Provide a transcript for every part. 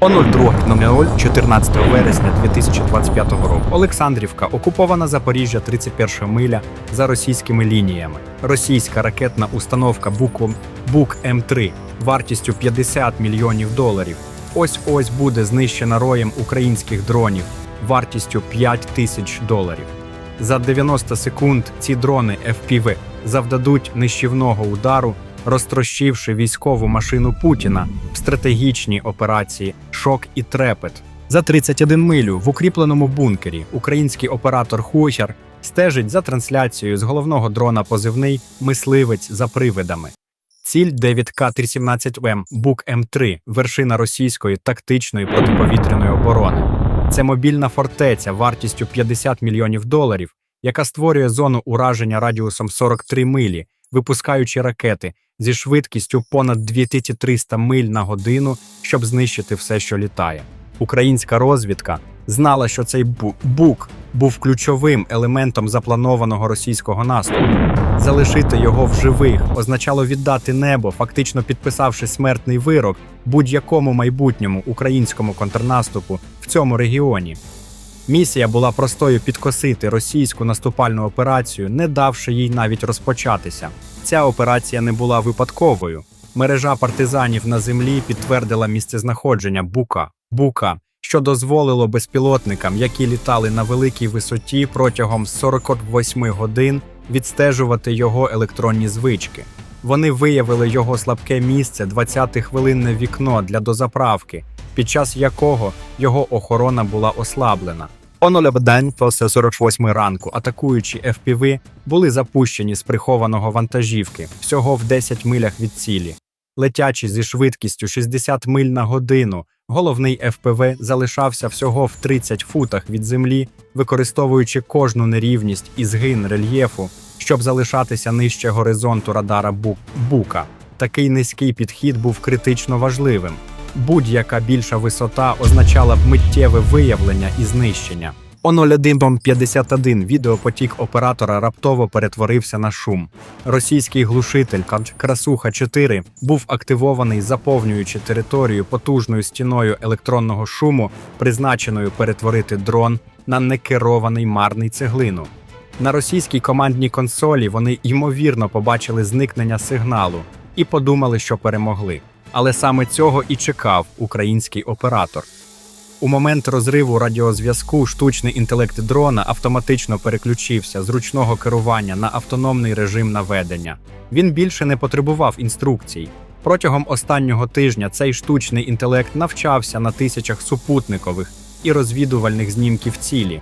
О 02.00 14 вересня 2025 року Олександрівка окупована Запоріжжя 31 миля за російськими лініями. Російська ракетна установка Бук, Бук М3 вартістю 50 мільйонів доларів. Ось ось буде знищена роєм українських дронів вартістю 5 тисяч доларів. За 90 секунд ці дрони FPV завдадуть нищівного удару, розтрощивши військову машину Путіна в стратегічній операції Шок і трепет. За 31 милю в укріпленому бункері український оператор Хучар стежить за трансляцією з головного дрона позивний мисливець за привидами. Ціль 9К-317М Бук М3 вершина російської тактичної протиповітряної оборони. Це мобільна фортеця вартістю 50 мільйонів доларів, яка створює зону ураження радіусом 43 милі, випускаючи ракети зі швидкістю понад 2300 миль на годину, щоб знищити все, що літає. Українська розвідка знала, що цей бук був ключовим елементом запланованого російського наступу. Залишити його в живих означало віддати небо, фактично підписавши смертний вирок будь-якому майбутньому українському контрнаступу в цьому регіоні. Місія була простою підкосити російську наступальну операцію, не давши їй навіть розпочатися. Ця операція не була випадковою. Мережа партизанів на землі підтвердила місцезнаходження Бука, Бука, що дозволило безпілотникам, які літали на великій висоті протягом 48 годин, відстежувати його електронні звички. Вони виявили його слабке місце 20-хвилинне вікно для дозаправки, під час якого його охорона була ослаблена. О 0 день після 48 ранку атакуючі FPV були запущені з прихованого вантажівки всього в 10 милях від цілі. Летячи зі швидкістю 60 миль на годину, головний ФПВ залишався всього в 30 футах від землі, використовуючи кожну нерівність і згин рельєфу, щоб залишатися нижче горизонту радара Бука. Такий низький підхід був критично важливим. Будь-яка більша висота означала б миттєве виявлення і знищення. О 01.51 відеопотік оператора раптово перетворився на шум. Російський глушитель Красуха 4 був активований, заповнюючи територію потужною стіною електронного шуму, призначеною перетворити дрон на некерований марний цеглину. На російській командній консолі вони ймовірно побачили зникнення сигналу і подумали, що перемогли. Але саме цього і чекав український оператор. У момент розриву радіозв'язку штучний інтелект дрона автоматично переключився з ручного керування на автономний режим наведення. Він більше не потребував інструкцій. Протягом останнього тижня цей штучний інтелект навчався на тисячах супутникових і розвідувальних знімків цілі.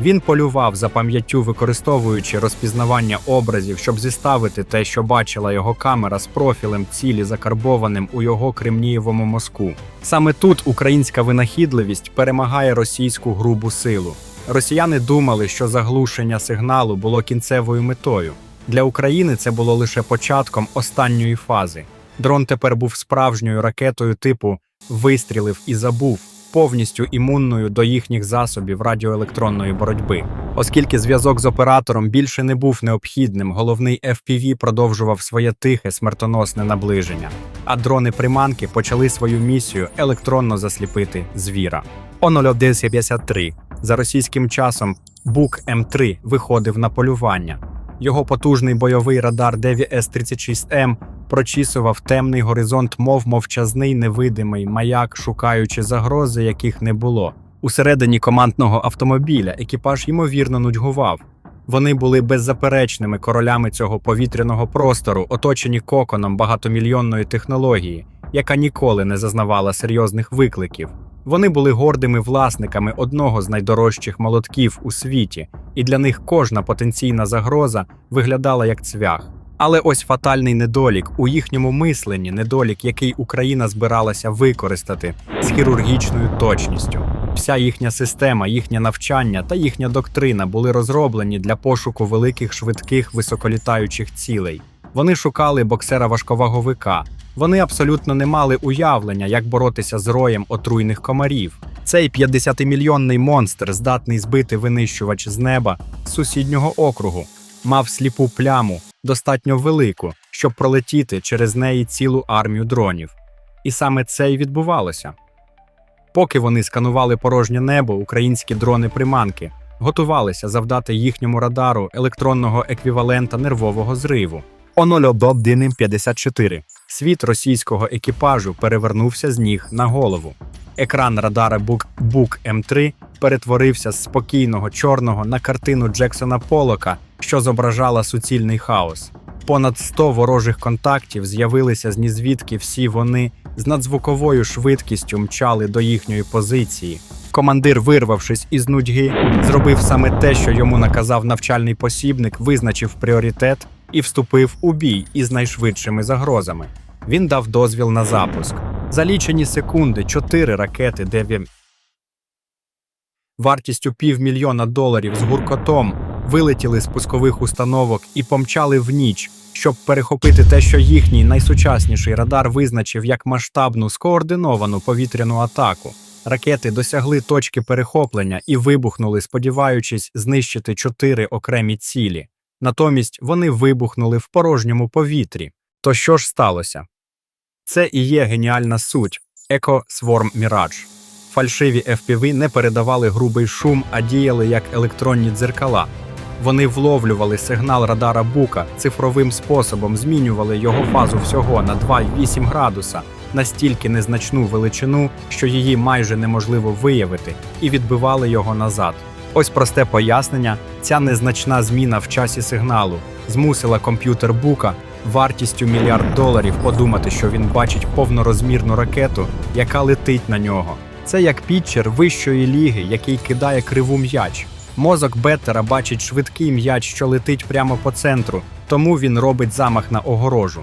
Він полював за пам'яттю, використовуючи розпізнавання образів, щоб зіставити те, що бачила його камера з профілем цілі, закарбованим у його кремнієвому мозку. Саме тут українська винахідливість перемагає російську грубу силу. Росіяни думали, що заглушення сигналу було кінцевою метою. Для України це було лише початком останньої фази. Дрон тепер був справжньою ракетою типу вистрілив і забув повністю імунною до їхніх засобів радіоелектронної боротьби. Оскільки зв'язок з оператором більше не був необхідним, головний FPV продовжував своє тихе смертоносне наближення, а дрони приманки почали свою місію електронно засліпити звіра. О 01.53 за російським часом Бук М3 виходив на полювання. Його потужний бойовий радар DVS-36M прочісував темний горизонт, мов мовчазний невидимий маяк, шукаючи загрози, яких не було. Усередині командного автомобіля екіпаж ймовірно нудьгував. Вони були беззаперечними королями цього повітряного простору, оточені коконом багатомільйонної технології, яка ніколи не зазнавала серйозних викликів. Вони були гордими власниками одного з найдорожчих молотків у світі, і для них кожна потенційна загроза виглядала як цвях. Але ось фатальний недолік у їхньому мисленні, недолік, який Україна збиралася використати з хірургічною точністю. Вся їхня система, їхнє навчання та їхня доктрина були розроблені для пошуку великих швидких високолітаючих цілей. Вони шукали боксера важковаговика. Вони абсолютно не мали уявлення, як боротися з роєм отруйних комарів. Цей 50-мільйонний монстр, здатний збити винищувач з неба з сусіднього округу, мав сліпу пляму, достатньо велику, щоб пролетіти через неї цілу армію дронів. І саме це й відбувалося. Поки вони сканували порожнє небо, українські дрони-приманки готувалися завдати їхньому радару електронного еквівалента нервового зриву. Онольодобдиним 54. Світ російського екіпажу перевернувся з ніг на голову. Екран радара Бук, Бук М3 перетворився з спокійного чорного на картину Джексона Полока, що зображала суцільний хаос. Понад 100 ворожих контактів з'явилися з нізвідки всі вони з надзвуковою швидкістю мчали до їхньої позиції. Командир, вирвавшись із нудьги, зробив саме те, що йому наказав навчальний посібник, визначив пріоритет і вступив у бій із найшвидшими загрозами. Він дав дозвіл на запуск. За лічені секунди чотири ракети 9 вартістю півмільйона доларів з гуркотом вилетіли з пускових установок і помчали в ніч, щоб перехопити те, що їхній найсучасніший радар визначив як масштабну скоординовану повітряну атаку. Ракети досягли точки перехоплення і вибухнули, сподіваючись знищити чотири окремі цілі. Натомість вони вибухнули в порожньому повітрі. То що ж сталося? Це і є геніальна суть Echo Swarm Mirage. Фальшиві FPV не передавали грубий шум, а діяли як електронні дзеркала. Вони вловлювали сигнал радара Бука цифровим способом, змінювали його фазу всього на 2,8 градуса, настільки незначну величину, що її майже неможливо виявити, і відбивали його назад. Ось просте пояснення: ця незначна зміна в часі сигналу змусила комп'ютер Бука вартістю мільярд доларів подумати, що він бачить повнорозмірну ракету, яка летить на нього. Це як пітчер вищої ліги, який кидає криву м'яч. Мозок Беттера бачить швидкий м'яч, що летить прямо по центру, тому він робить замах на огорожу.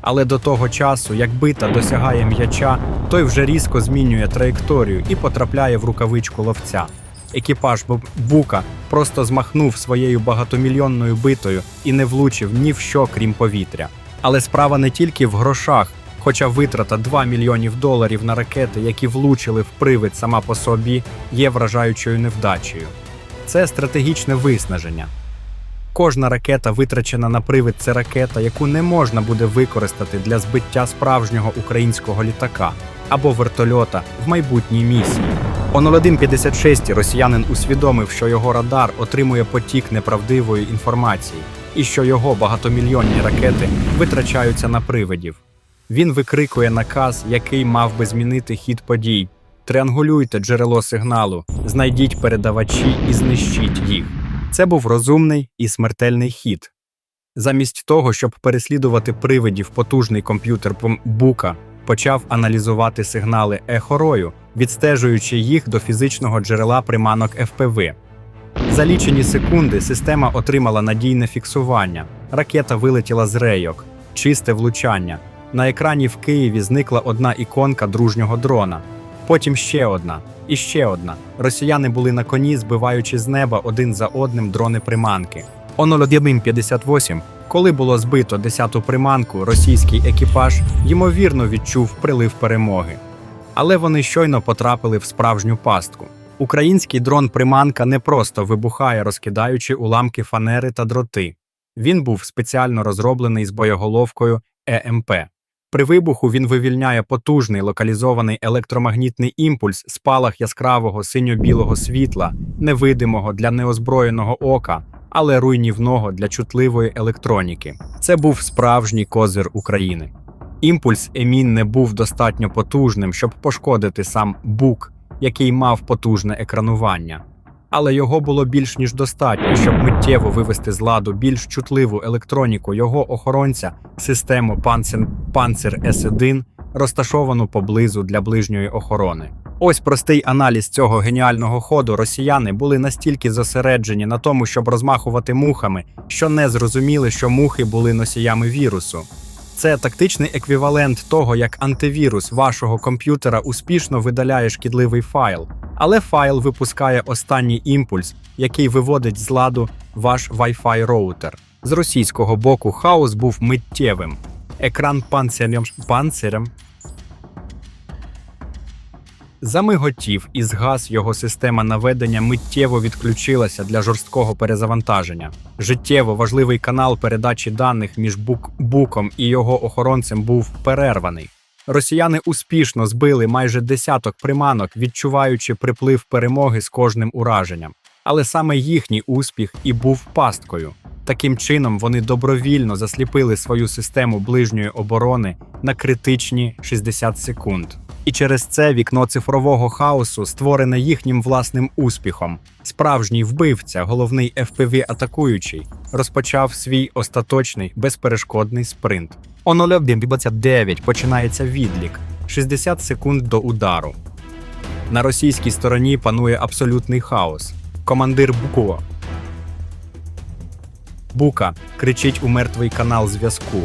Але до того часу, як бита досягає м'яча, той вже різко змінює траєкторію і потрапляє в рукавичку ловця. Екіпаж Бука просто змахнув своєю багатомільйонною битою і не влучив ні в що, крім повітря. Але справа не тільки в грошах, хоча витрата 2 мільйонів доларів на ракети, які влучили в привид сама по собі, є вражаючою невдачею. Це стратегічне виснаження. Кожна ракета, витрачена на привид, це ракета, яку не можна буде використати для збиття справжнього українського літака або вертольота в майбутній місії. О 01.56 росіянин усвідомив, що його радар отримує потік неправдивої інформації і що його багатомільйонні ракети витрачаються на привидів. Він викрикує наказ, який мав би змінити хід подій. Триангулюйте джерело сигналу, знайдіть передавачі і знищіть їх. Це був розумний і смертельний хід. Замість того, щоб переслідувати привидів, потужний комп'ютер Бука почав аналізувати сигнали ехорою, відстежуючи їх до фізичного джерела приманок ФПВ. За лічені секунди система отримала надійне фіксування. Ракета вилетіла з рейок, чисте влучання. На екрані в Києві зникла одна іконка дружнього дрона. Потім ще одна і ще одна. Росіяни були на коні, збиваючи з неба один за одним дрони приманки. О 01.58, коли було збито 10-ту приманку, російський екіпаж ймовірно відчув прилив перемоги. Але вони щойно потрапили в справжню пастку. Український дрон приманка не просто вибухає, розкидаючи уламки фанери та дроти. Він був спеціально розроблений з боєголовкою ЕМП. При вибуху він вивільняє потужний локалізований електромагнітний імпульс, спалах яскравого синьо-білого світла, невидимого для неозброєного ока, але руйнівного для чутливої електроніки. Це був справжній козир України. Імпульс Емін не був достатньо потужним, щоб пошкодити сам бук, який мав потужне екранування. Але його було більш ніж достатньо, щоб миттєво вивести з ладу більш чутливу електроніку його охоронця, систему Panzer, Panzer S1, розташовану поблизу для ближньої охорони. Ось простий аналіз цього геніального ходу. Росіяни були настільки зосереджені на тому, щоб розмахувати мухами, що не зрозуміли, що мухи були носіями вірусу. Це тактичний еквівалент того, як антивірус вашого комп'ютера успішно видаляє шкідливий файл, але файл випускає останній імпульс, який виводить з ладу ваш Wi-Fi роутер. З російського боку хаос був миттєвим. Екран панцирем, панцирем замиготів і згас його система наведення миттєво відключилася для жорсткого перезавантаження. Життєво важливий канал передачі даних між бук буком і його охоронцем був перерваний. Росіяни успішно збили майже десяток приманок, відчуваючи приплив перемоги з кожним ураженням. Але саме їхній успіх і був пасткою. Таким чином вони добровільно засліпили свою систему ближньої оборони на критичні 60 секунд. І через це вікно цифрового хаосу створене їхнім власним успіхом. Справжній вбивця, головний fpv атакуючий, розпочав свій остаточний безперешкодний спринт. О 0.29 починається відлік 60 секунд до удару. На російській стороні панує абсолютний хаос. Командир Букова Бука кричить у мертвий канал зв'язку.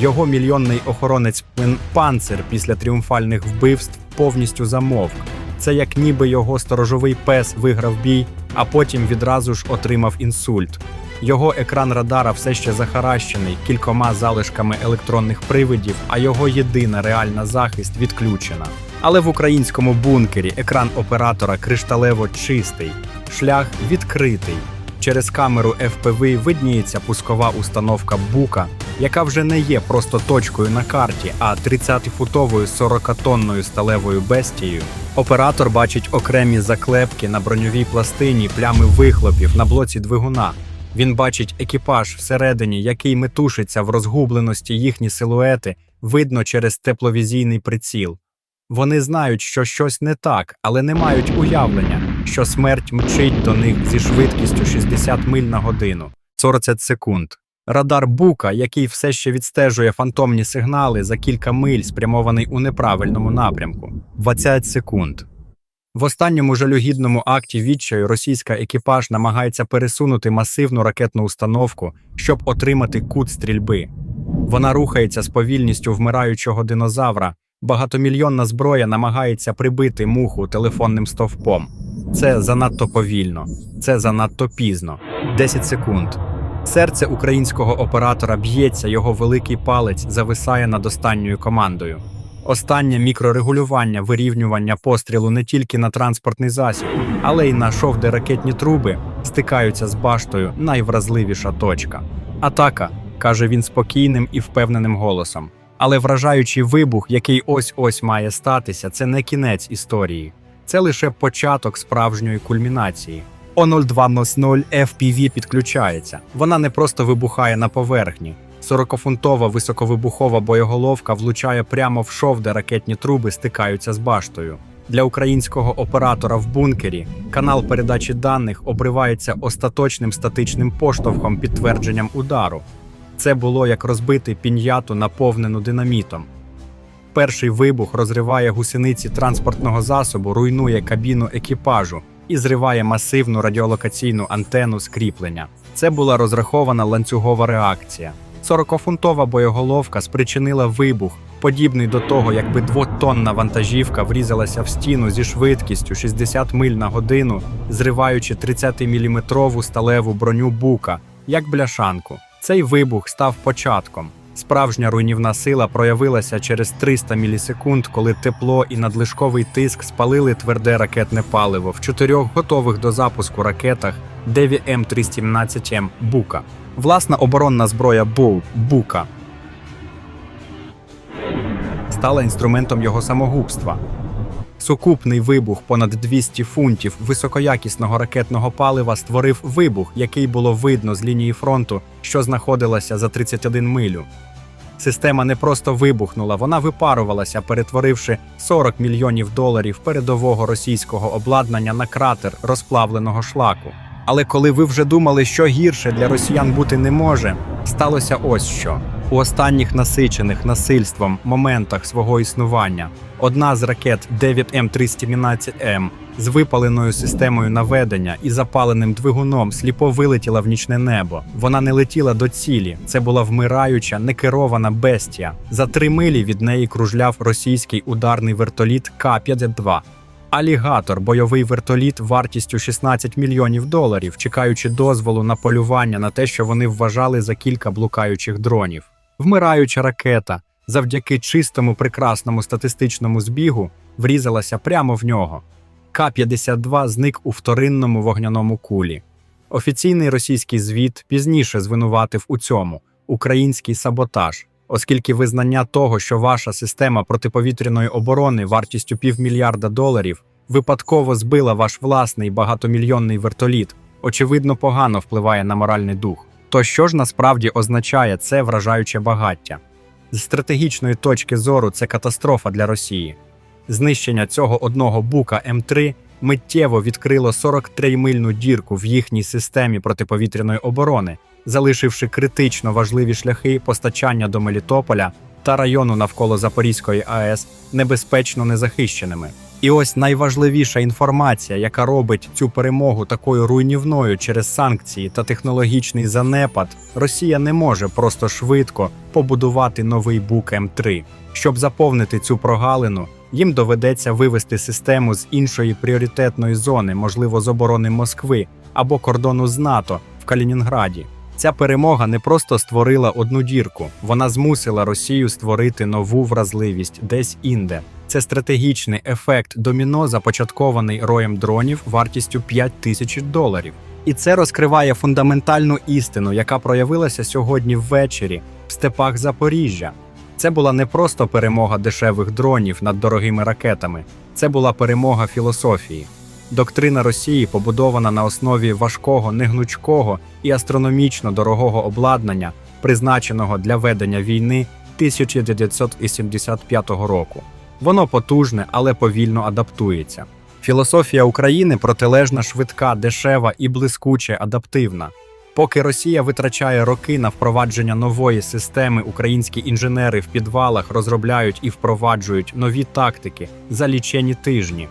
Його мільйонний охоронець Пен Панцер після тріумфальних вбивств повністю замовк. Це як ніби його сторожовий пес виграв бій, а потім відразу ж отримав інсульт. Його екран радара все ще захаращений кількома залишками електронних привидів, а його єдина реальна захист відключена. Але в українському бункері екран оператора кришталево чистий, шлях відкритий. Через камеру FPV видніється пускова установка Бука, яка вже не є просто точкою на карті, а 30-футовою 40-тонною сталевою бестією. Оператор бачить окремі заклепки на броньовій пластині, плями вихлопів на блоці двигуна. Він бачить екіпаж всередині, який метушиться в розгубленості їхні силуети, видно через тепловізійний приціл. Вони знають, що щось не так, але не мають уявлення, що смерть мчить до них зі швидкістю 60 миль на годину 40 секунд. Радар Бука, який все ще відстежує фантомні сигнали за кілька миль, спрямований у неправильному напрямку 20 секунд. В останньому жалюгідному акті відчаю російська екіпаж намагається пересунути масивну ракетну установку, щоб отримати кут стрільби. Вона рухається з повільністю вмираючого динозавра. Багатомільйонна зброя намагається прибити муху телефонним стовпом. Це занадто повільно, це занадто пізно. 10 секунд. Серце українського оператора б'ється, його великий палець зависає над останньою командою. Останнє мікрорегулювання вирівнювання пострілу не тільки на транспортний засіб, але й на шов, де ракетні труби стикаються з баштою найвразливіша точка. Атака, каже він спокійним і впевненим голосом. Але вражаючий вибух, який ось ось має статися, це не кінець історії, це лише початок справжньої кульмінації. О 0200 FPV підключається. Вона не просто вибухає на поверхні. 40-фунтова високовибухова боєголовка влучає прямо в шов, де ракетні труби стикаються з баштою. Для українського оператора в бункері канал передачі даних обривається остаточним статичним поштовхом підтвердженням удару. Це було як розбити піньяту, наповнену динамітом. Перший вибух розриває гусениці транспортного засобу, руйнує кабіну екіпажу і зриває масивну радіолокаційну антенну скріплення. Це була розрахована ланцюгова реакція. 40-фунтова боєголовка спричинила вибух, подібний до того, якби двотонна вантажівка врізалася в стіну зі швидкістю 60 миль на годину, зриваючи 30-мм сталеву броню бука, як бляшанку. Цей вибух став початком. Справжня руйнівна сила проявилася через 300 мілісекунд, коли тепло і надлишковий тиск спалили тверде ракетне паливо в чотирьох готових до запуску ракетах ДВМ-317М Бука. Власна оборонна зброя Бул Бука стала інструментом його самогубства. Сукупний вибух понад 200 фунтів високоякісного ракетного палива створив вибух, який було видно з лінії фронту, що знаходилася за 31 милю. Система не просто вибухнула, вона випарувалася, перетворивши 40 мільйонів доларів передового російського обладнання на кратер розплавленого шлаку. Але коли ви вже думали, що гірше для росіян бути не може, сталося ось що. У останніх насичених насильством моментах свого існування одна з ракет 9М317М з випаленою системою наведення і запаленим двигуном сліпо вилетіла в нічне небо. Вона не летіла до цілі. Це була вмираюча, некерована бестія. За три милі від неї кружляв російський ударний вертоліт К-52. Алігатор, бойовий вертоліт вартістю 16 мільйонів доларів, чекаючи дозволу на полювання на те, що вони вважали за кілька блукаючих дронів. Вмираюча ракета, завдяки чистому прекрасному статистичному збігу, врізалася прямо в нього. К-52 зник у вторинному вогняному кулі. Офіційний російський звіт пізніше звинуватив у цьому український саботаж. Оскільки визнання того, що ваша система протиповітряної оборони вартістю півмільярда доларів випадково збила ваш власний багатомільйонний вертоліт, очевидно погано впливає на моральний дух. То що ж насправді означає це вражаюче багаття? З стратегічної точки зору це катастрофа для Росії. Знищення цього одного бука М3 миттєво відкрило 43-мильну дірку в їхній системі протиповітряної оборони, залишивши критично важливі шляхи постачання до Мелітополя та району навколо Запорізької АЕС небезпечно незахищеними. І ось найважливіша інформація, яка робить цю перемогу такою руйнівною через санкції та технологічний занепад, Росія не може просто швидко побудувати новий бук М3. Щоб заповнити цю прогалину, їм доведеться вивести систему з іншої пріоритетної зони, можливо, з оборони Москви або кордону з НАТО в Калінінграді. Ця перемога не просто створила одну дірку, вона змусила Росію створити нову вразливість десь інде. Це стратегічний ефект доміно, започаткований роєм дронів вартістю 5 тисяч доларів. І це розкриває фундаментальну істину, яка проявилася сьогодні ввечері в степах Запоріжжя. Це була не просто перемога дешевих дронів над дорогими ракетами, це була перемога філософії. Доктрина Росії побудована на основі важкого, негнучкого і астрономічно дорогого обладнання, призначеного для ведення війни 1975 року. Воно потужне, але повільно адаптується. Філософія України протилежна, швидка, дешева і блискуче адаптивна. Поки Росія витрачає роки на впровадження нової системи, українські інженери в підвалах розробляють і впроваджують нові тактики за лічені тижні.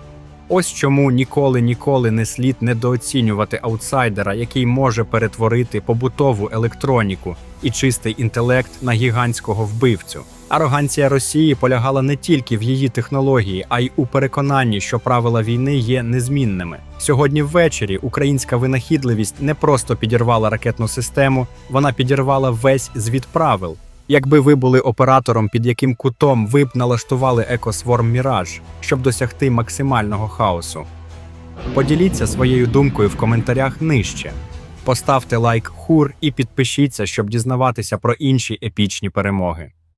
Ось чому ніколи ніколи не слід недооцінювати аутсайдера, який може перетворити побутову електроніку і чистий інтелект на гігантського вбивцю. Ароганція Росії полягала не тільки в її технології, а й у переконанні, що правила війни є незмінними. Сьогодні ввечері українська винахідливість не просто підірвала ракетну систему, вона підірвала весь звіт правил. Якби ви були оператором, під яким кутом ви б налаштували екосворм Міраж, щоб досягти максимального хаосу. Поділіться своєю думкою в коментарях нижче. Поставте лайк хур і підпишіться, щоб дізнаватися про інші епічні перемоги.